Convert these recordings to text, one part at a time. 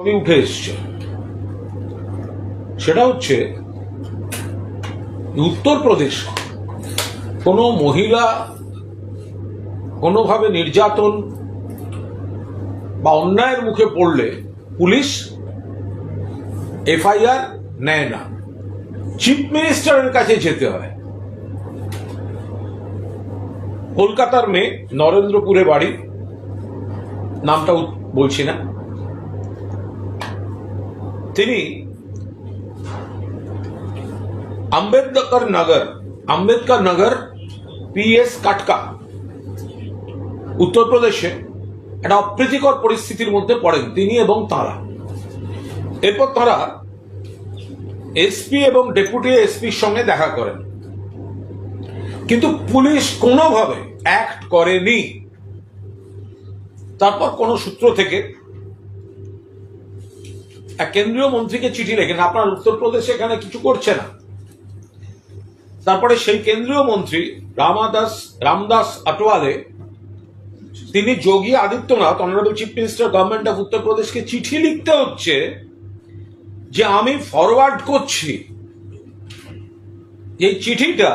ছবি উঠে এসছে। সেটা হচ্ছে, উত্তরপ্রদেশ কোনো মহিলা কোনোভাবে নির্যাতন বা অন্যায়ের মুখে পড়লে পুলিশ, এফআইআর নেয় না। চিফ মিনিস্টারের কাছে যেতে হয়। কলকাতার মেয়ে নরেন্দ্রপুরে বাড়ি, নামটা বলছি না। তিনি আম্বেদকর নগর আম্বেদকর নগর পিএস কাটকা, উত্তরপ্রদেশে একটা অপ্রীতিকর পরিস্থিতির মধ্যে পড়েন তিনি এবং তারা। এরপর তারা এসপি এবং ডেপুটি এসপির সঙ্গে দেখা করেন। কিন্তু পুলিশ কোনোভাবে অ্যাক্ট করেনি। তারপর কোন সূত্র থেকে কেন্দ্রীয় মন্ত্রীকে চিঠি লেখেন, আপনার উত্তরপ্রদেশ এখানে কিছু করছে না। তারপরে সেই কেন্দ্রীয় মন্ত্রী রামাদাস, রামদাস আটোয়ালে তিনি Yogi Adityanath honourable chief minister government of উত্তরপ্রদেশকে চিঠি লিখতে হচ্ছে যে আমি ফরওয়ার্ড করছি। এই চিঠিটা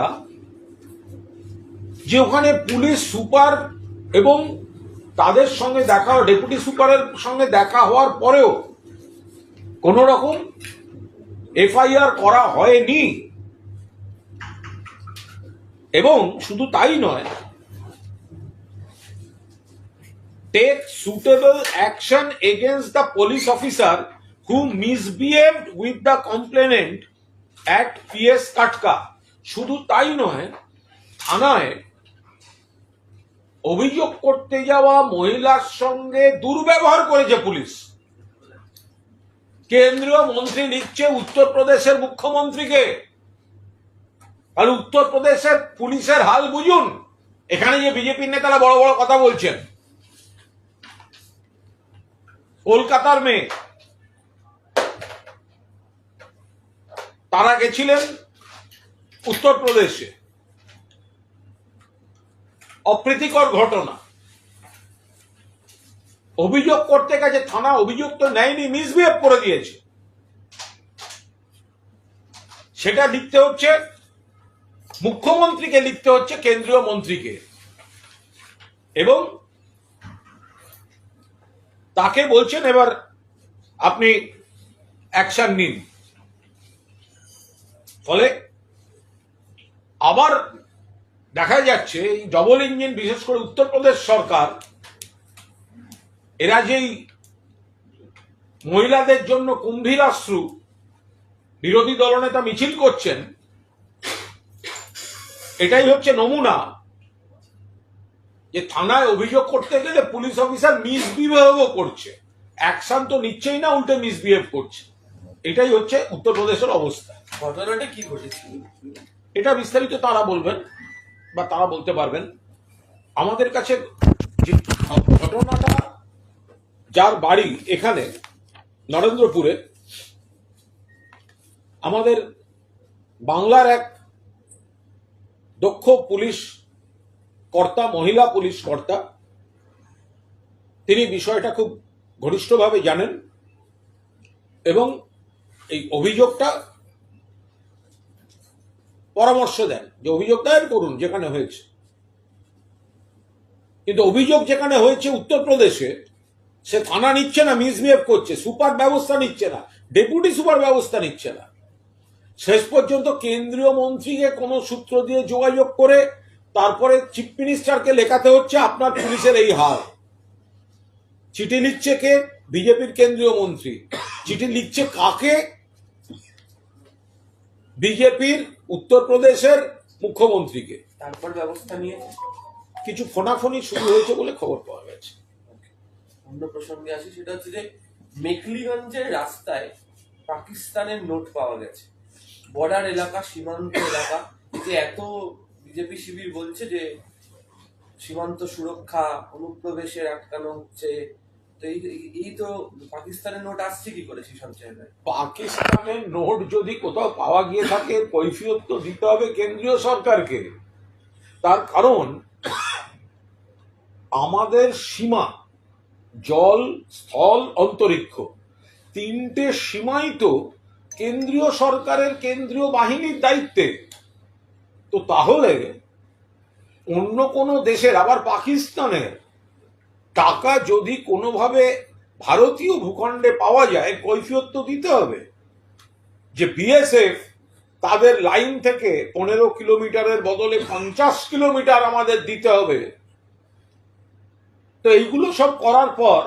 যে ওখানে পুলিশ সুপার এবং তাদের সঙ্গে দেখা ডেপুটি সুপারের সঙ্গে দেখা হওয়ার পরেও কোন রকম এফআইআর করা হয়নি। এবং শুধু তাই নয় take suitable action against the police officer who misbehaved with the complainant at PS Katka শুধু তাই নয়, থানায় অভিযোগ করতে যাওয়া মহিলার সঙ্গে দুর্ব্যবহার করেছে পুলিশ। কেন্দ্রীয় মন্ত্রী লিখছে উত্তরপ্রদেশের মুখ্যমন্ত্রীকে। আর উত্তরপ্রদেশের পুলিশের হাল বুঝুন। এখানে যে বিজেপির নেতারা বড় বড় কথা বলছেন। কলকাতার মেয়ে। তারা গেছিলেন উত্তরপ্রদেশে। অপ্রীতিকর ঘটনা। অভিযোগ করতে গেছে, থানা অভিযোগ তো নেয়নি, মিসবিহেভ করে দিয়েছে। সেটা লিখতে হচ্ছে, মুখ্যমন্ত্রীকে লিখতে হচ্ছে, কেন্দ্রীয় মন্ত্রীকে। এবং তাকে বলছেন, এবার আপনি অ্যাকশন নিন। ফলে আবার দেখা যাচ্ছে, এই ডবল ইঞ্জিন, বিশেষ করে উত্তরপ্রদেশ সরকার এরা যেই মহিলাদের জন্য কুম্ভীরাশ্রু বিরোধী দলনেতা মিছিল করছেন এটাই হচ্ছে নমুনা যে থানায় অভিযোগ করতে গেলে পুলিশ অফিসার মিসবিহেভ করছে। অ্যাকশন তো নিচ্ছেই না উল্টে মিসবিহেভ করছে। এটাই হচ্ছে উত্তরপ্রদেশের অবস্থা। ঘটনাটা কি ঘটেছিল এটা বিস্তারিত তারা বলবেন বা তারা বলতে পারবেন। আমাদের কাছে যে ঘটনাটা যার বাড়ি এখানে, নরেন্দ্রপুরে, আমাদের বাংলার এক দক্ষ পুলিশ কর্তা, মহিলা পুলিশ কর্তা, তিনি বিষয়টা খুব ঘনিষ্ঠভাবে জানেন এবং এই অভিযোগটা পরামর্শ দেন যে অভিযোগ দায়ের করুন যেখানে হয়েছে। কিন্তু অভিযোগ যেখানে হয়েছে উত্তরপ্রদেশে সে থানা নিচ্ছে না মিসবিহেভ করছে সুপার ব্যবস্থা নিচ্ছে না ডেপুটি সুপার ব্যবস্থা নিচ্ছে না। শেষ পর্যন্ত কেন্দ্রীয় মন্ত্রীকে কোনো সূত্র দিয়ে যোগাযোগ করে তারপরে চিফ মিনিস্টারকে লেখাতে হচ্ছে আপনার পুলিশের এই হাল। চিঠি লিখছে কে? বিজেপির কেন্দ্রীয় মন্ত্রী। চিঠি লিখছে কাকে? বিজেপির উত্তরপ্রদেশের মুখ্যমন্ত্রীকে। তারপর ব্যবস্থা নিয়ে কিছু ফোনাফোনি শুরু হয়েছে বলে খবর পাওয়া গেছে। অন্য প্রসঙ্গে আসি, সেটা হচ্ছে যে মেকলিগঞ্জের রাস্তায় পাকিস্তানের নোট পাওয়া গেছে। বর্ডার এলাকা, সীমান্ত এলাকা যে এত বিজেপি শিবির বলছে যে সীমান্ত সুরক্ষা, অনুপ্রবেশের আটকানো হচ্ছে, তো এই তো পাকিস্তানের নোট আসছে কি করে সেই সব জায়গায়? পাকিস্তানের নোট যদি কোথাও পাওয়া গিয়ে থাকে কৈফিয়ত তো দিতে হবে কেন্দ্রীয় সরকারকে। তার কারণ, আমাদের সীমা জল, স্থল, অন্তরিক্ষ। তিনটে সীমাই তো কেন্দ্রীয় সরকারের কেন্দ্রীয় বাহিনীর দায়িত্বে। তো তাহলে অন্য কোনো দেশের, আবার পাকিস্তানের, টাকা যদি কোনোভাবে ভারতীয় ভূখণ্ডে পাওয়া যায়, কৈফিয়ত তো দিতে হবে। যে বিএসএফ তাদের লাইন থেকে পনেরো কিলোমিটারের বদলে পঞ্চাশ কিলোমিটার আমাদের দিতে হবে। তো এইগুলো সব করার পর,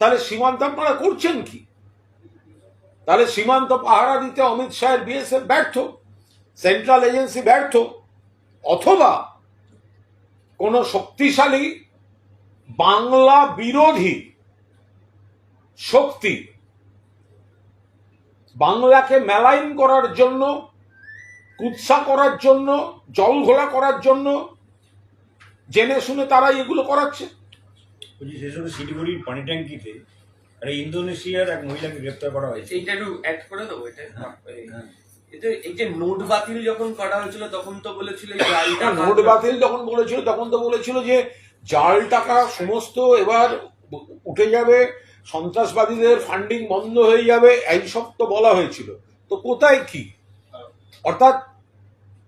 তাহলে সীমান্ত আপনারা করছেন কি? তাহলে সীমান্ত পাহারা দিতে অমিত শাহের বিএসএফ ব্যর্থ, সেন্ট্রাল এজেন্সি ব্যর্থ, অথবা কোন শক্তিশালী বাংলা বিরোধী শক্তি বাংলাকে মেলাইন করার জন্য, কুৎসা করার জন্য জল ঘোলা করার জন্য জেনে শুনে তারা এগুলো করাচ্ছে। বলছি সেই সময় শিলিগুড়ির পানি ট্যাঙ্কিতে একটা ইন্দোনেশিয়ার এক মহিলাকে গ্রেপ্তার করা হয়েছে। এইটা একটু অ্যাড করে দেবো এটা হ্যাঁ, হ্যাঁ। এটা এই যে নোট বাতিল যখন করা হয়েছিল তখন তো বলেছিল এই জালটা নোট বাতিল যখন বলেছিল তখন তো বলেছিল যে জাল টাকা সমস্ত এবার উঠে যাবে সন্ত্রাসবাদীদের ফান্ডিং বন্ধ হয়ে যাবে এইসব তো বলা হয়েছিল। তো কোথায় কি? অর্থাৎ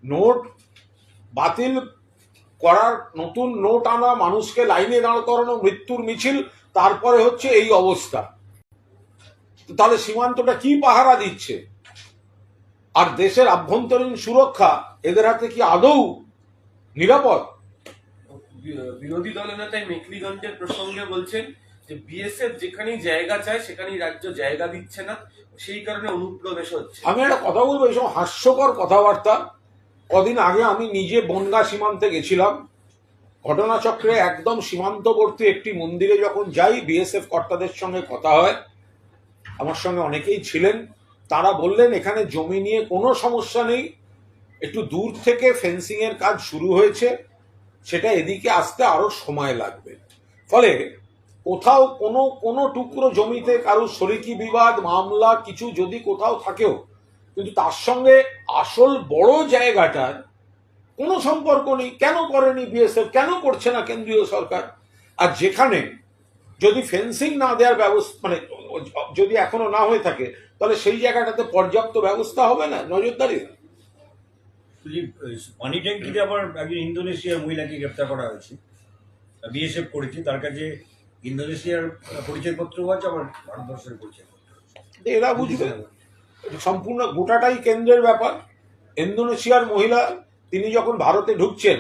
নোট বাতিল করার নতুন নোট আনা মানুষকে লাইনে দাঁড় করানো মৃত্যুর মিছিল তারপরে হচ্ছে এই অবস্থা। তাহলে সীমান্তটা কি পাহারা দিচ্ছে? আর দেশের আভ্যন্তরীণ সুরক্ষা এদের হাতে কি আদৌ নিরাপদ? বিরোধী দলনেতাই মেকলিগঞ্জের প্রসঙ্গে বলছেন যে বিএসএফ যেখানেই জায়গা চায় সেখানেই রাজ্য জায়গা দিচ্ছে না। সেই কারণে অনুপ্রবেশ হচ্ছে। আমি একটা কথা বলব এইসব হাস্যকর কথাবার্তা। কদিন আগে আমি নিজে বনগা সীমান্তে গেছিলাম। ঘটনাচক্রে একদম সীমান্তবর্তী একটি মন্দিরে যখন যাই বিএসএফ কর্তাদের সঙ্গে কথা হয়। আমার সঙ্গে অনেকেই ছিলেন। তারা বললেন, এখানে জমি নিয়ে কোনো সমস্যা নেই। একটু দূর থেকে ফেন্সিং এর কাজ শুরু হয়েছে। সেটা এদিকে আসতে আরও সময় লাগবে। ফলে কোথাও কোনো কোনো টুকরো জমিতে কারও শরিকি বিবাদ, মামলা, কিছু যদি কোথাও থাকেও কিন্তু তার সঙ্গে আসল বড় জায়গাটার কোনো সম্পর্ক নেই। কেন করেনি বিএসএফ কেন করছে না কেন্দ্রীয় সরকার? আর যেখানে যদি ফেন্সিং না দেওয়ার ব্যবস্থা মানে যদি এখনও না হয়ে থাকে তাহলে সেই জায়গাটাতে পর্যাপ্ত ব্যবস্থা হবে না? নজরদারি? পানি ট্যাঙ্কিতে আবার একজন ইন্দোনেশিয়ার মহিলাকে গ্রেপ্তার করা হয়েছে। বিএসএফ করেছে তার কাছে ইন্দোনেশিয়ার পরিচয়পত্র আছে আবার ভারতবর্ষের পরিচয়পত্র। এরা বুঝবে। সম্পূর্ণ গোটাটাই কেন্দ্রের ব্যাপার। ইন্দোনেশিয়ার মহিলা, তিনি যখন ভারতে ঢুকছেন,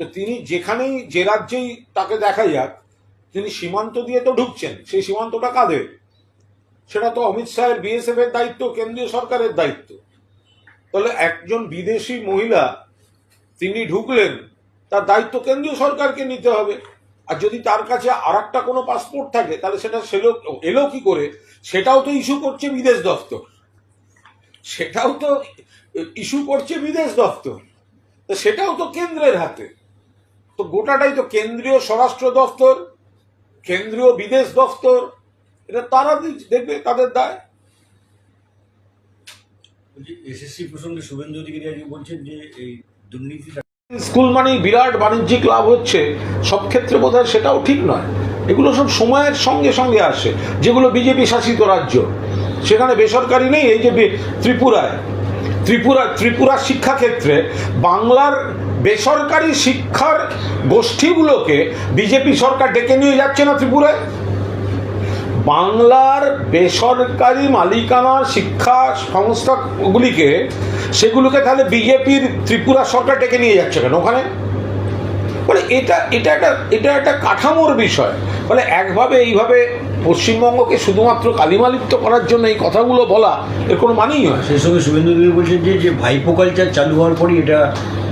তো তিনি যেখানেই যে রাজ্যেই তাকে দেখা যাক, তিনি সীমান্ত দিয়ে তো ঢুকছেন, সেই সীমান্তটা কাঁধে সেটা তো অমিত শাহের বিএসএফ এর দায়িত্ব, কেন্দ্রীয় সরকারের দায়িত্ব। তাহলে একজন বিদেশি মহিলা, তিনি ঢুকলেন, তার দায়িত্ব কেন্দ্রীয় সরকারকে নিতে হবে। আর যদি তার কাছে আর কোনো পাসপোর্ট থাকে, তাহলে সেটা সেলো, এলো কি করে? সেটাও তো ইস্যু করছে বিদেশ দপ্তর। সেটাও তো ইস্যু করছে বিদেশ দপ্তর। তো সেটাও তো কেন্দ্রের হাতে। তো গোটাটাই তো কেন্দ্রীয় স্বরাষ্ট্র দপ্তর কেন্দ্রীয় বিদেশ দপ্তর এটা তারা দেখবে তাদের দায়। এসএসসি প্রসঙ্গে শুভেন্দু অধিকারী আজকে বলছেন যে এই দুর্নীতিটা স্কুল মানেই বিরাট বাণিজ্যিক লাভ হচ্ছে সব ক্ষেত্রে বোধ সেটাও ঠিক নয়। এগুলো সব সময়ের সঙ্গে সঙ্গে আসে যেগুলো বিজেপি শাসিত রাজ্য। সেখানে বেসরকারি নেই, এই যে ত্রিপুরায়। ত্রিপুরা ত্রিপুরা শিক্ষাক্ষেত্রে বাংলার বেসরকারি শিক্ষার গোষ্ঠীগুলোকে বিজেপি সরকার ডেকে নিয়ে যাচ্ছে না ত্রিপুরায়? বাংলার বেসরকারি মালিকানার শিক্ষা সংস্থাগুলিকে সেগুলোকে তাহলে বিজেপির ত্রিপুরা সরকার ডেকে নিয়ে যাচ্ছে কেন ওখানে? মানে এটা এটা একটা এটা একটা কাঠামোর বিষয়। মানে একভাবে এইভাবে পশ্চিমবঙ্গকে শুধুমাত্র কালিমালিপ্ত করার জন্য এই কথাগুলো বলা এর কোনো মানেই হয় সেই সঙ্গে শুভেন্দু অধিকারী বলছেন যে যে ভাইপো কালচার চালু হওয়ার পরই এটা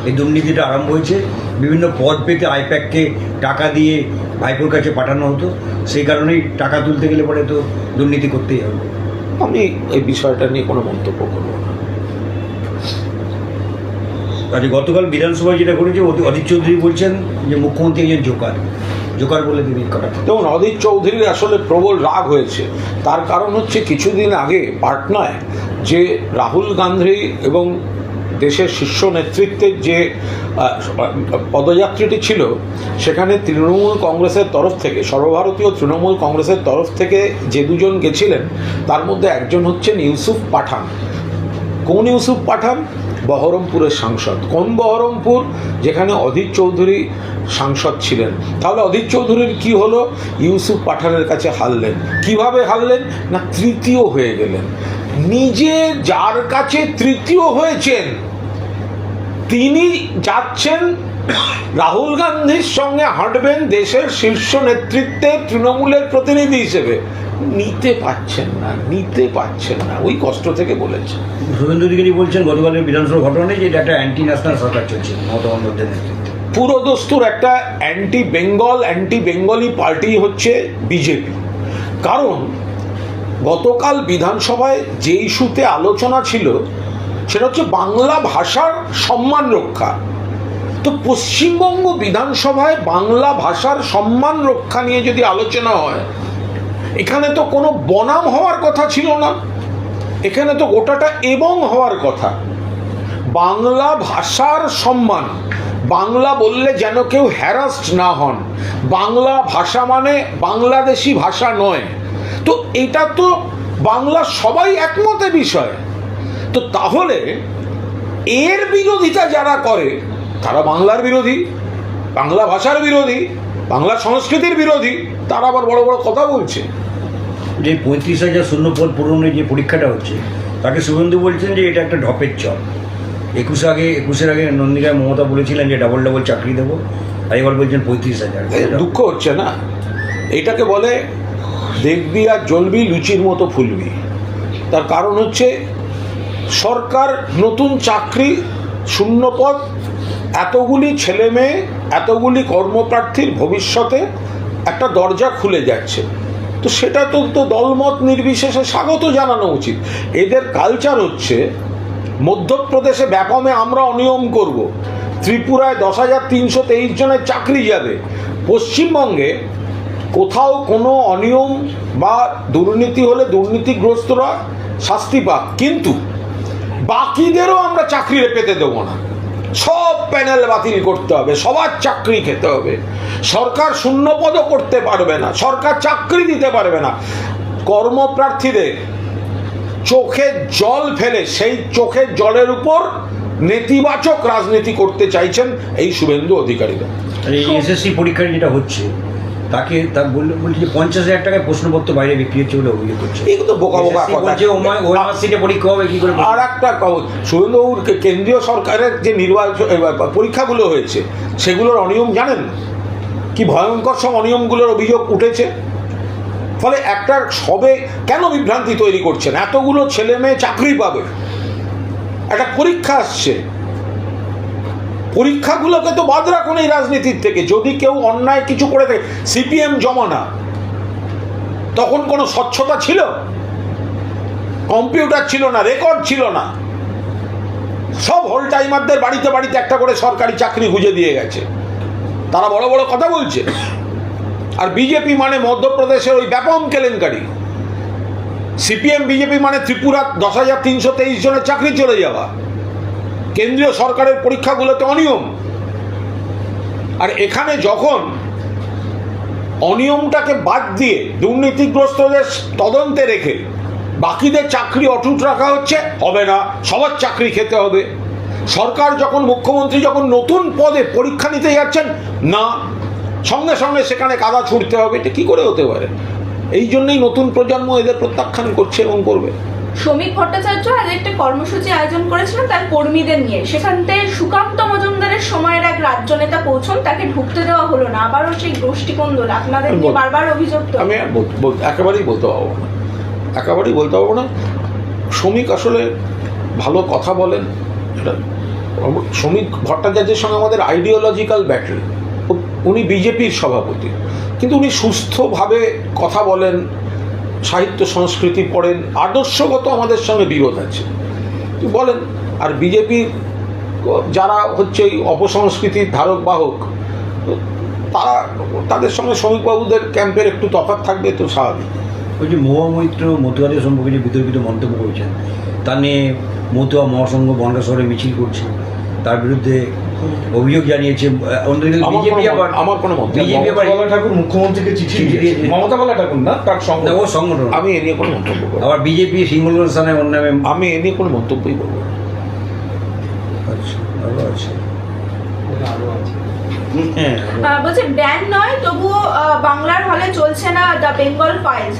এই দুর্নীতিটা আরম্ভ হয়েছে। বিভিন্ন পদ পেতে আইপ্যাককে টাকা দিয়ে ভাইপোর কাছে পাঠানো হতো। সেই কারণেই টাকা তুলতে গেলে পরে তো দুর্নীতি করতেই হবে। আমি এই বিষয়টা নিয়ে কোনো মন্তব্য করব না। আজ গতকাল বিধানসভায় যেটা করেছে অধীর চৌধুরী বলছেন যে মুখ্যমন্ত্রী একজন জোকার। জোকার বলে তিনি যেমন অদিত চৌধুরীর আসলে প্রবল রাগ হয়েছে। তার কারণ হচ্ছে কিছুদিন আগে পাটনায় যে রাহুল গান্ধী এবং দেশের শীর্ষ নেতৃত্বের যে পদযাত্রীটি ছিল, সেখানে তৃণমূল কংগ্রেসের তরফ থেকে, সর্বভারতীয় তৃণমূল কংগ্রেসের তরফ থেকে যে দুজন গেছিলেন, তার মধ্যে একজন হচ্ছেন ইউসুফ পাঠান। কোন ইউসুফ পাঠান? বহরমপুরের সাংসদ। কোন বহরমপুর? যেখানে অধীর চৌধুরী সাংসদ ছিলেন। তাহলে অধীর চৌধুরীর কি হলো? ইউসুফ পাঠানের কাছে হারলেন। কীভাবে হারলেন? না তৃতীয় হয়ে গেলেন। নিজে যার কাছে তৃতীয় হয়েছেন, তিনি যাচ্ছেন, রাহুল গান্ধীর সঙ্গে হাঁটবেন দেশের শীর্ষ নেতৃত্বে তৃণমূলের প্রতিনিধি হিসেবে। নিতে পাচ্ছেন না নিতে পাচ্ছেন না। ওই কষ্ট থেকে বলেছে। শুভেন্দু অধিকারী বলছেন গতকালের বিধানসভা ঘটনায় যে এটা একটা অ্যান্টি ন্যাশনাল সরকার চলছে মমতা বন্দ্যোপাধ্যায়ের পুরোদস্তুর একটা anti Bengal anti Bengali party হচ্ছে বিজেপি। কারণ গতকাল বিধানসভায় যে ইস্যুতে আলোচনা ছিল সেটা হচ্ছে বাংলা ভাষার সম্মান রক্ষা। তো পশ্চিমবঙ্গ বিধানসভায় বাংলা ভাষার সম্মান রক্ষা নিয়ে যদি আলোচনা হয় এখানে তো কোনো বনাম হওয়ার কথা ছিল না। এখানে তো গোটাটা এবং হওয়ার কথা। বাংলা ভাষার সম্মান। বাংলা বললে যেন কেউ হ্যারাস্ট না হন। বাংলা ভাষা মানে বাংলাদেশি ভাষা নয়। তো এটা তো বাংলা সবাই একমতে বিষয়। তো তাহলে এর বিরোধিতা যারা করে, তারা বাংলার বিরোধী, বাংলা ভাষার বিরোধী, বাংলা সংস্কৃতির বিরোধী, তারা আবার বড় বড় কথা বলছে। যে পঁয়ত্রিশ হাজার শূন্য পদ পূরণের যে পরীক্ষাটা হচ্ছে, তাকে শুভেন্দু বলছেন যে এটা একটা ঢপের চল একুশ আগে, একুশের আগে নন্দিকায় মমতা বলেছিলেন যে ডাবল ডাবল চাকরি দেবো। আর এবার বলছেন পঁয়ত্রিশ হাজার। দুঃখ হচ্ছে না? এটাকে বলে দেখবি আর জ্বলবি লুচির মতো ফুলবি। তার কারণ হচ্ছে সরকার নতুন চাকরি, শূন্যপদ, এতগুলি ছেলে মেয়ে এতগুলি কর্মপ্রার্থীর ভবিষ্যতে একটা দরজা খুলে যাচ্ছে। তো সেটা তো তো দলমত নির্বিশেষে স্বাগত জানানো উচিত। এদের কালচার হচ্ছে, মধ্যপ্রদেশে ব্যাপমে আমরা অনিয়ম করব। ত্রিপুরায় দশ হাজার তিনশো তেইশ জনের চাকরি যাবে। পশ্চিমবঙ্গে কোথাও কোনো অনিয়ম বা দুর্নীতি হলে দুর্নীতিগ্রস্তরা শাস্তি পাক। কিন্তু বাকিদেরও আমরা চাকরি পেতে দেবো না। সব প্যানেল বাতিল করতে হবে, সবার চাকরি খেতে হবে। সরকার শূন্যপদও করতে পারবে না, সরকার চাকরি দিতে পারবে না। কর্মপ্রার্থীদের চোখে জল ফেলে, সেই চোখের জলের উপর নেতিবাচক রাজনীতি করতে চাইছেন এই শুভেন্দু অধিকারীরা। এই এসএসসি পরীক্ষা যেটা হচ্ছে তাকে তার বললে বলছে যে পঞ্চাশ হাজার টাকায় প্রশ্নপত্র বাইরে বিক্রি হচ্ছে বলে অভিযোগ করছে। এগুলো বোকা বোকা কথা। বলছে ওএমআর সিটে পরীক্ষা হবে কি করে আর একটা শুভেন্দুবাবুর কেন্দ্রীয় সরকারের যে নির্বাচন পরীক্ষাগুলো হয়েছে সেগুলোর অনিয়ম জানেন? কি ভয়ঙ্কর সব অনিয়মগুলোর অভিযোগ উঠেছে? ফলে একটা সবে কেন বিভ্রান্তি তৈরি করছেন? এতগুলো ছেলে মেয়ে চাকরি পাবে। একটা পরীক্ষা আসছে। পরীক্ষাগুলোকে তো বাদ রাখুন এই রাজনীতির থেকে। যদি কেউ অন্যায় কিছু করে থাকে সিপিএম জমানা, তখন কোনো স্বচ্ছতা ছিল? কম্পিউটার ছিল না, রেকর্ড ছিল না। সব হোল টাইমারদের বাড়িতে বাড়িতে একটা করে সরকারি চাকরি খুঁজে দিয়ে গেছে। তারা বড় বড় কথা বলছে। আর বিজেপি মানে মধ্যপ্রদেশের ওই ব্যাপম কেলেঙ্কারি। সিপিএম, বিজেপি মানে ত্রিপুরা দশ হাজার তিনশো তেইশ জনের চাকরি চলে যাওয়া। কেন্দ্রীয় সরকারের পরীক্ষাগুলোতে অনিয়ম। আর এখানে যখন অনিয়মটাকে বাদ দিয়ে দুর্নীতিগ্রস্তদের তদন্তে রেখে বাকিদের চাকরি অটুট রাখা হচ্ছে, হবে না। সবার চাকরি খেতে হবে। সরকার যখন, মুখ্যমন্ত্রী যখন নতুন পদে পরীক্ষা নিতে যাচ্ছেন, না। সঙ্গে সঙ্গে সেখানে কাদা ছুটতে হবে। এটা কী করে হতে পারে? এই জন্যই নতুন প্রজন্ম এদের প্রত্যাখ্যান করছে এবং করবে। শ্রমিক ভট্টাচার্য আজ একটা কর্মসূচি আয়োজন করেছিলেন তার কর্মীদের নিয়ে। সেখানতে সুকান্ত মজুমদারের সময়ের এক রাজ্য নেতা পৌঁছন তাকে ঢুকতে দেওয়া হলো না। আবারও সেই গোষ্ঠীকন্দল আপনাদের বারবার অভিযোগ তো। আমি একেবারেই বলতে পারব না। একেবারেই বলতে পারব না। শ্রমিক আসলে ভালো কথা বলেন। শ্রমিক ভট্টাচার্যের সঙ্গে আমাদের আইডিওলজিক্যাল ব্যাটারি উনি বিজেপির সভাপতি। কিন্তু উনি সুস্থভাবে কথা বলেন সাহিত্য সংস্কৃতি পড়েন, আদর্শগত আমাদের সঙ্গে বিরোধ আছে। বলেন, আর বিজেপির যারা হচ্ছে এই অপসংস্কৃতির ধারক বাহক তারা তাদের সঙ্গে শ্রমিকবাবুদের ক্যাম্পের একটু তফাৎ থাকবে তো স্বাভাবিক। ওই যে মহুয়া মৈত্র মতুয়াদের সম্পর্কে যে বিতর্কিত মন্তব্য করেছেন, তা নিয়ে মতুয়া মহাসংঘ বনগা শহরে মিছিল করছে। তার বিরুদ্ধে অভিযোগ জানিয়েছে অন্যদিকে আমার বিজেপি কোনো- আবার আমার কোনো মন্তব্য বিজেপি আবার মমতা ঠাকুর মুখ্যমন্ত্রীকে চিঠি দিয়েছে। মমতা বালা ঠাকুর না তার না, ও সংগঠন। আমি এ নিয়ে কোনো মন্তব্য করব আবার বিজেপি সিঙ্গলগঞ্জ থানায় অন্য আমি এ নিয়ে কোনো মন্তব্যই করব না। আচ্ছা ভালো আছে। হ্যাঁ আহ, বলছে ব্যান নয় তবুও বাংলার হলে চলছে না দ্য বেঙ্গল ফাইলস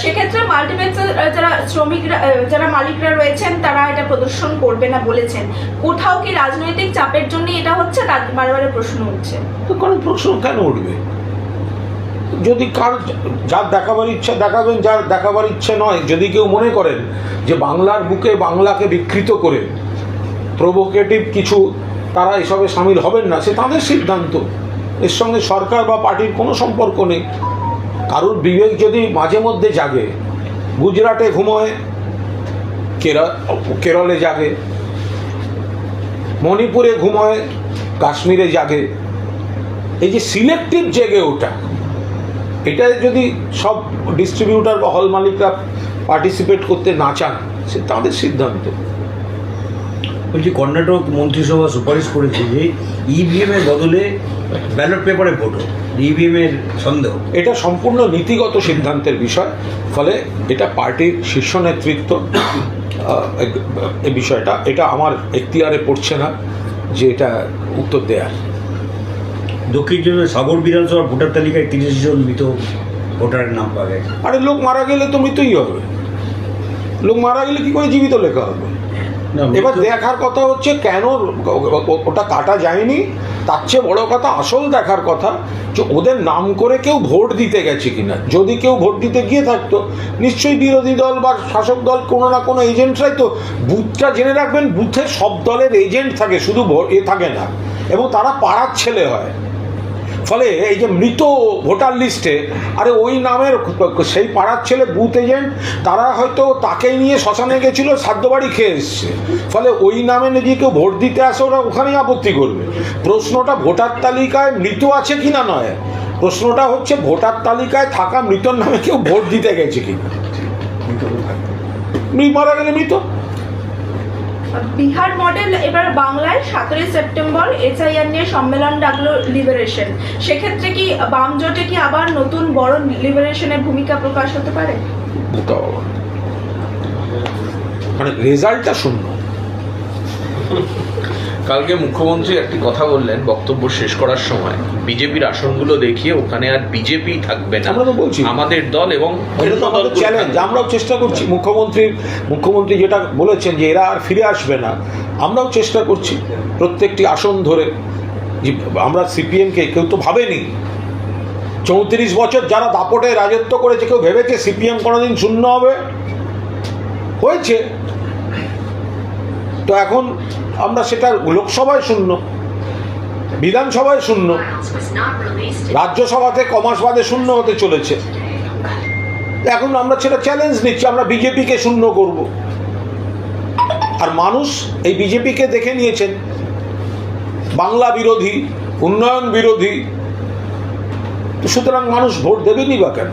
সেক্ষেত্রে মাল্টিপ্লেক্সের যারা শ্রমিকরা যারা মালিকরা রয়েছেন তারা এটা প্রদর্শন করবে না বলেছেন। কোথাও কি রাজনৈতিক চাপের জন্য এটা হচ্ছে? তার বারে প্রশ্ন উঠছে। তো কারণ প্রশ্ন কেন উঠবে? যদি কার যার দেখাবার ইচ্ছা দেখাবেন যার দেখাবার ইচ্ছে নয় যদি কেউ মনে করেন যে বাংলার বুকে বাংলাকে বিকৃত করে প্রভোকেটিভ কিছু তারা এসবে সামিল হবেন না, সে তাদের সিদ্ধান্ত। এর সঙ্গে সরকার বা পার্টির কোনো সম্পর্ক নেই। কারুর বিবেক যদি মাঝে মধ্যে জাগে, গুজরাটে ঘুমোয় কেরল কেরলে জাগে, মণিপুরে ঘুমোয়, কাশ্মীরে জাগে, এই যে সিলেক্টিভ জেগে ওঠা এটা যদি সব ডিস্ট্রিবিউটার বা হল মালিকরা পার্টিসিপেট করতে না চান, সে তাদের সিদ্ধান্ত। বলছি কর্ণাটক মন্ত্রিসভা সুপারিশ করেছে যে ইভিএম এর বদলে ব্যালট পেপারে ভোট ইভিএম এর সন্দেহ। এটা সম্পূর্ণ নীতিগত সিদ্ধান্তের বিষয় ফলে এটা পার্টির শীর্ষ নেতৃত্ব এই বিষয়টা এটা আমার এখতিয়ারে পড়ছে না যে এটা উত্তর দেয়ার। দক্ষিণ চব্বিশ সাগর বিধানসভার ভোটার তালিকায় তিরিশ জন মৃত ভোটারের নাম পাওয়া গেছে। আরে লোক মারা গেলে তো মৃত্যুই হবে। লোক মারা গেলে কি করে জীবিত লেখা হবে? এবার দেখার কথা হচ্ছে কেন ওটা কাটা যায়নি? তার চেয়ে বড় কথা, আসল দেখার কথা, যে ওদের নাম করে কেউ ভোট দিতে গেছে কিনা। যদি কেউ ভোট দিতে গিয়ে থাকতো, নিশ্চয়ই বিরোধী দল বা শাসক দল, কোনো না কোনো এজেন্টরাই তো বুথটা জেনে রাখবেন বুথের সব দলের এজেন্ট থাকে, শুধু এ থাকে না। এবং তারা পাড়ার ছেলে হয়। ফলে এই যে মৃত ভোটার লিস্টে আরে ওই নামের সেই পাড়ার ছেলে বুথ এজেন্ট তারা হয়তো তাকেই নিয়ে শ্মশানে গেছিল বাড়ি খেয়ে এসছে। ফলে ওই নামে যদি কেউ ভোট দিতে আসে, ওরা ওখানেই আপত্তি করবে। প্রশ্নটা ভোটার তালিকায় মৃত আছে কি না নয়। প্রশ্নটা হচ্ছে ভোটার তালিকায় থাকা মৃতর নামে কেউ ভোট দিতে গেছে মৃত মারা গেলে মৃত? বিহার মডেল এবার বাংলায় সতেরোই সেপ্টেম্বর এসআইআর নিয়ে সম্মেলন ডাকলো লিবারেশন সেক্ষেত্রে কি বাম জোটে কি আবার নতুন বড় লিবারেশনের ভূমিকা প্রকাশ হতে পারে? মানে রেজাল্টটা শূন্য। কালকে মুখ্যমন্ত্রী একটি কথা বললেন বক্তব্য শেষ করার সময়। বিজেপির আসনগুলো দেখিয়ে ওখানে আর বিজেপি থাকবে না। আমরা তো বলছি। আমাদের দল এবং চ্যালেঞ্জ আমরাও চেষ্টা করছি। মুখ্যমন্ত্রীর মুখ্যমন্ত্রী যেটা বলেছেন যে এরা আর ফিরে আসবে না। আমরাও চেষ্টা করছি প্রত্যেকটি আসন ধরে। আমরা সিপিএমকে কেউ তো ভাবেনি। চৌত্রিশ বছর যারা দাপটে রাজত্ব করেছে কেউ ভেবেছে সিপিএম কোনোদিন শূন্য হবে? হয়েছে। তো এখন আমরা সেটা লোকসভায় শূন্য, বিধানসভায় শূন্য, রাজ্যসভাতে কমাস বাদে শূন্য হতে চলেছে। এখন আমরা সেটা চ্যালেঞ্জ নিচ্ছি, আমরা বিজেপিকে শূন্য করব। আর মানুষ এই বিজেপিকে দেখে নিয়েছেন। বাংলা বিরোধী, উন্নয়ন বিরোধী সুতরাং মানুষ ভোট দেবেনি বা কেন?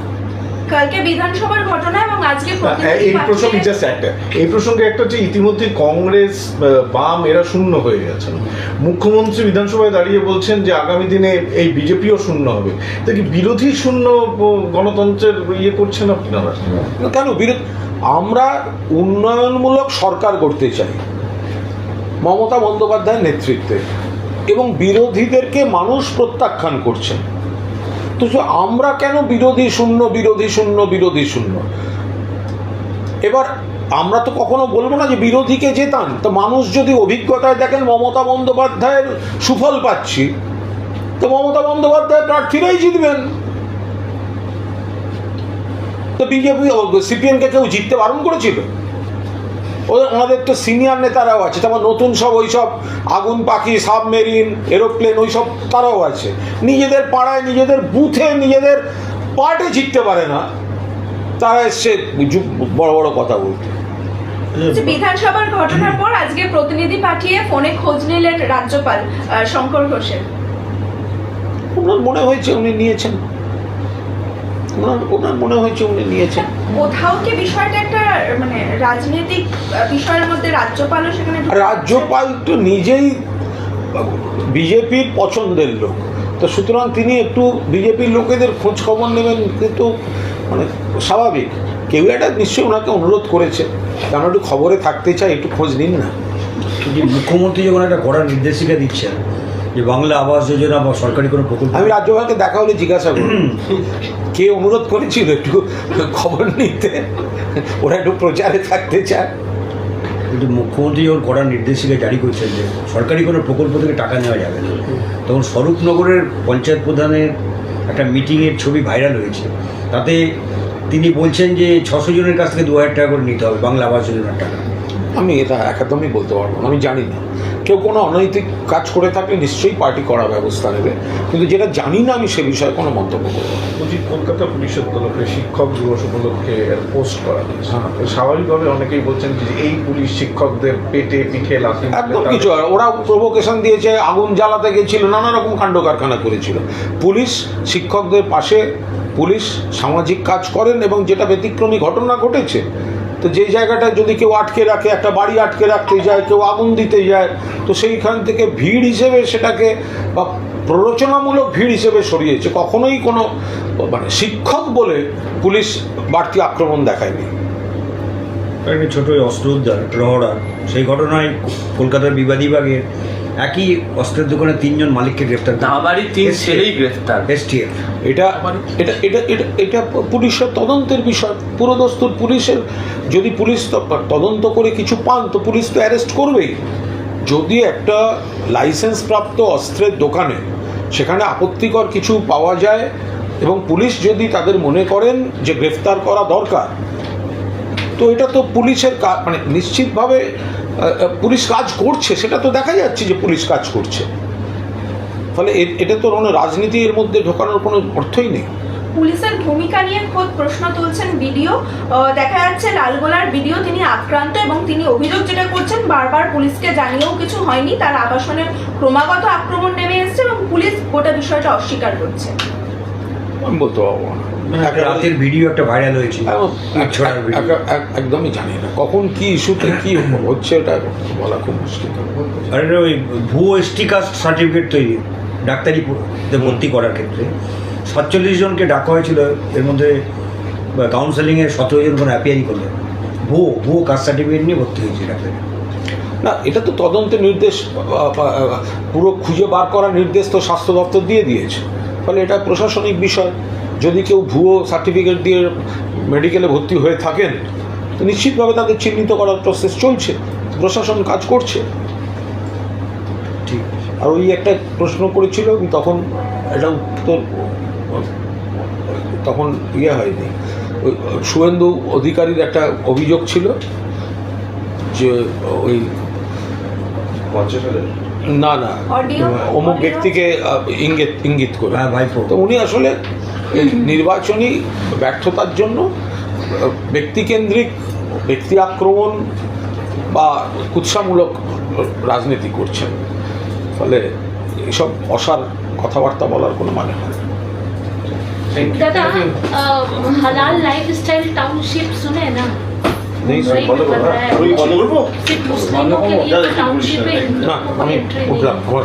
কালকে বিধানসভার ঘটনা এবং আজকে এই প্রসঙ্গে জাস্ট একটা। এই প্রসঙ্গে একটা হচ্ছে ইতিমধ্যে কংগ্রেস বাম এরা শূন্য হয়ে গেছেন মুখ্যমন্ত্রী বিধানসভায় দাঁড়িয়ে বলছেন যে আগামী দিনে এই বিজেপিও শূন্য হবে। তা কি বিরোধী শূন্য গণতন্ত্রের ইয়ে করছেন আপনারা কেন? বিরোধ আমরা উন্নয়নমূলক সরকার করতে চাই। মমতা বন্দ্যোপাধ্যায়ের নেতৃত্বে। এবং বিরোধীদেরকে মানুষ প্রত্যাখ্যান করছে তো আমরা কেন বিরোধী শূন্য বিরোধী শূন্য বিরোধী শূন্য? এবার আমরা তো কখনো বলব না যে বিরোধীকে জেতান। তো মানুষ যদি অভিজ্ঞতায় দেখেন মমতা বন্দ্যোপাধ্যায়ের সুফল পাচ্ছি, তো মমতা বন্দ্যোপাধ্যায় প্রার্থীরাই জিতবেন। তো বিজেপি, সিপিএমকে কেউ জিততে বারণ করেছিল? ওনাদের তো সিনিয়র নেতারাও আছে তারপর নতুন সব ওই সব আগুন পাখি সাবমেরিন এরোপ্লেন ওই সব তারাও আছে। নিজেদের পাড়ায় নিজেদের বুথে নিজেদের পার্টে জিততে পারে না। তারা এসছে বড় বড় কথা বলতে যে বিধানসভার ঘটনার পর আজকে প্রতিনিধি পাঠিয়ে ফোনে খোঁজ নিলেন রাজ্যপাল শঙ্কর ঘোষের। মনে হয়েছে উনি নিয়েছেন। ওনার ওনার মনে হয়েছে উনি নিয়েছেন। কোথাও কি বিষয়টা একটা মানে রাজনৈতিক বিষয়ের মধ্যে রাজ্যপালও সেখানে রাজ্যপাল তো নিজেই বিজেপির পছন্দের লোক। তো সুতরাং তিনি একটু বিজেপির লোকেদের খোঁজ খবর নেবেন কিন্তু মানে স্বাভাবিক। কেউ একটা নিশ্চয়ই ওনাকে অনুরোধ করেছে। যে আমরা একটু খবরে থাকতে চাই একটু খোঁজ নিন না। যে মুখ্যমন্ত্রী যখন একটা কড়া নির্দেশিকা দিচ্ছেন যে বাংলা আবাস যোজনা বা সরকারি কোনো প্রকল্প? আমি রাজ্যপালকে দেখা হলে জিজ্ঞাসা করব। কে অনুরোধ করেছিল একটু খবর নিতে? ওরা একটু প্রচারে থাকতে চায়। কিন্তু মুখ্যমন্ত্রী যখন কড়া নির্দেশিকা জারি করছেন যে সরকারি কোনো প্রকল্প থেকে টাকা নেওয়া যাবে না তখন স্বরূপনগরের পঞ্চায়েত প্রধানের একটা মিটিংয়ের ছবি ভাইরাল হয়েছে। তাতে তিনি বলছেন যে ছশো জনের কাছ থেকে দু হাজার টাকা করে নিতে হবে বাংলা আবাস যোজনার টাকা। আমি এটা একদমই বলতে পারব না আমি জানি না। কেউ কোনো অনৈতিক কাজ করে থাকলে নিশ্চয়ই পার্টি করা ব্যবস্থা নেবে। কিন্তু যেটা জানি না আমি সে বিষয়ে কোনো মন্তব্য করব। বলছি কলকাতা পুলিশের তরফে শিক্ষক দিবস উপলক্ষে পোস্ট করা হয়েছে। স্বাভাবিকভাবে অনেকেই বলছেন যে এই পুলিশ শিক্ষকদের পেটে পিঠে লাথি একদম কিছু ওরা প্রভোকেশন দিয়েছে আগুন জ্বালাতে গেছিল নানা রকম কাণ্ড কারখানা করেছিল। পুলিশ শিক্ষকদের পাশে পুলিশ সামাজিক কাজ করেন এবং যেটা ব্যতিক্রমী ঘটনা ঘটেছে তো যে জায়গাটা যদি কেউ আটকে রাখে, একটা বাড়ি আটকে রাখতে যায়, কেউ আগুন দিতে যায়, তো সেইখান থেকে ভিড় হিসেবে সেটাকে বা প্ররোচনামূলক ভিড় হিসেবে সরিয়েছে। কখনোই কোনো মানে শিক্ষক বলে পুলিশ বাড়তি আক্রমণ দেখায়নি। ছোট অস্ত্র উদ্ধার রহড়া সেই ঘটনায় কলকাতার বিবাদীবাগের একই অস্ত্রের দোকানে তিনজন মালিককে গ্রেফতার দাবাড়ির তিন ছেলেই গ্রেফতার। এসটিএফ। এটা এটা এটা এটা এটা পুলিশের তদন্তের বিষয়। পুরোদস্তুর পুলিশের যদি পুলিশ তদন্ত করে কিছু পান তো পুলিশ তো অ্যারেস্ট করবেই। যদি একটা লাইসেন্স প্রাপ্ত অস্ত্রের দোকানে সেখানে আপত্তিকর কিছু পাওয়া যায় এবং পুলিশ যদি তাদের মনে করেন যে গ্রেফতার করা দরকার তো এটা তো পুলিশের মানে নিশ্চিতভাবে পুলিশ কাজ করছে, সেটা তো দেখা যাচ্ছে যে পুলিশ কাজ করছে। ফলে এটা তো কোনো রাজনীতি এর মধ্যে ঢোকানোর কোনো অর্থই নেই। পুলিশের ভূমিকা নিয়ে খোদ প্রশ্ন তুলছেন ভিডিও দেখা যাচ্ছে লালগোলার ভিডিও তিনি আক্রান্ত এবং তিনি অভিযোগ যেটা করছেন, বারবার পুলিশকে জানিয়েও কিছু হয়নি। তার আবাসনে ক্রমাগত আক্রমণ নেমে এসেছে এবং পুলিশ গোটা বিষয়টা অস্বীকার করছে। আমি বলতে পারব না। রাতের ভিডিও একটা ভাইরাল এক- একদমই জানি না। কখন কি ইস্যুতে কি হচ্ছে এটা বলা খুব মুশকিল। আর ওই ভুয়ো এসটি কাস্ট সার্টিফিকেট তৈরি ডাক্তারি ভর্তি করার ক্ষেত্রে। সাতচল্লিশ জনকে ডাকা হয়েছিল এর মধ্যে কাউন্সেলিংয়ে সতেরো জন কোনো অ্যাপিয়ারি করলেন ভুয়ো ভুয়ো কাস্ট সার্টিফিকেট নিয়ে ভর্তি হয়েছে ডাক্তারি। না এটা তো তদন্তের নির্দেশ পুরো খুঁজে বার করার নির্দেশ তো স্বাস্থ্য দপ্তর দিয়ে দিয়েছে। ফলে এটা প্রশাসনিক বিষয়। যদি কেউ ভুয়ো সার্টিফিকেট দিয়ে মেডিকেলে ভর্তি হয়ে থাকেন তো নিশ্চিতভাবে তাদের চিহ্নিত করার প্রসেস চলছে প্রশাসন কাজ করছে। ঠিক আর ওই একটা প্রশ্ন করেছিল আমি তখন এটা উত্তর তখন ইয়ে হয়নি। ওই শুভেন্দু অধিকারীর একটা অভিযোগ ছিল যে ওই না না। অমুক ব্যক্তিকে ইঙ্গিত ইঙ্গিত করে। হ্যাঁ ভাইপো। তো উনি আসলে নির্বাচনী ব্যর্থতার জন্য ব্যক্তিকেন্দ্রিক ব্যক্তি আক্রমণ বা কুৎসামূলক রাজনীতি করছেন। ফলে এসব অসার কথাবার্তা বলার কোনো মানে হয় দাদা হালাল লাইফস্টাইল টাউনশিপ শুনে না। নেই হ্যাঁ। না আমি উঠলাম আমার